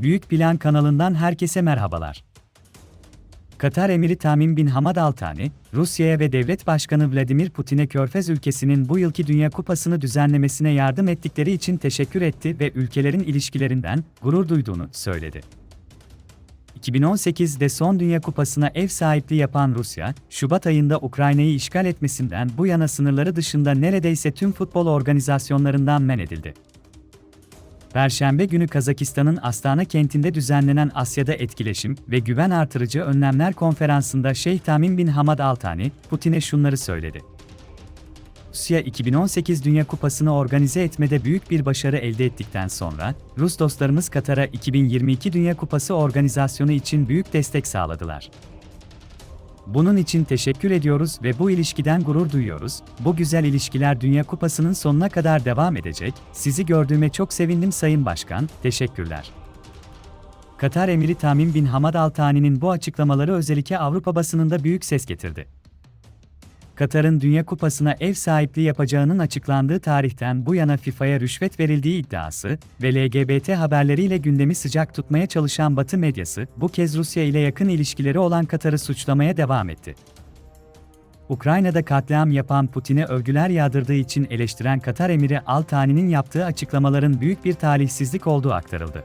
Büyük Plan kanalından herkese merhabalar. Katar Emiri Tamim bin Hamad Al Thani, Rusya'ya ve devlet başkanı Vladimir Putin'e Körfez ülkesinin bu yılki Dünya Kupası'nı düzenlemesine yardım ettikleri için teşekkür etti ve ülkelerin ilişkilerinden gurur duyduğunu söyledi. 2018'de son Dünya Kupası'na ev sahipliği yapan Rusya, Şubat ayında Ukrayna'yı işgal etmesinden bu yana sınırları dışında neredeyse tüm futbol organizasyonlarından men edildi. Perşembe günü Kazakistan'ın Astana kentinde düzenlenen Asya'da Etkileşim ve Güven Artırıcı Önlemler Konferansı'nda Şeyh Tamim bin Hamad Al Thani, Putin'e şunları söyledi. Rusya 2018 Dünya Kupası'nı organize etmede büyük bir başarı elde ettikten sonra, Rus dostlarımız Katar'a 2022 Dünya Kupası organizasyonu için büyük destek sağladılar. Bunun için teşekkür ediyoruz ve bu ilişkiden gurur duyuyoruz. Bu güzel ilişkiler Dünya Kupası'nın sonuna kadar devam edecek. Sizi gördüğüme çok sevindim Sayın Başkan. Teşekkürler. Katar Emiri Tamim bin Hamad Al Thani'nin bu açıklamaları özellikle Avrupa basınında büyük ses getirdi. Katar'ın Dünya Kupası'na ev sahipliği yapacağının açıklandığı tarihten bu yana FIFA'ya rüşvet verildiği iddiası ve LGBT haberleriyle gündemi sıcak tutmaya çalışan Batı medyası, bu kez Rusya ile yakın ilişkileri olan Katar'ı suçlamaya devam etti. Ukrayna'da katliam yapan Putin'e övgüler yağdırdığı için eleştiren Katar emiri Al Thani'nin yaptığı açıklamaların büyük bir talihsizlik olduğu aktarıldı.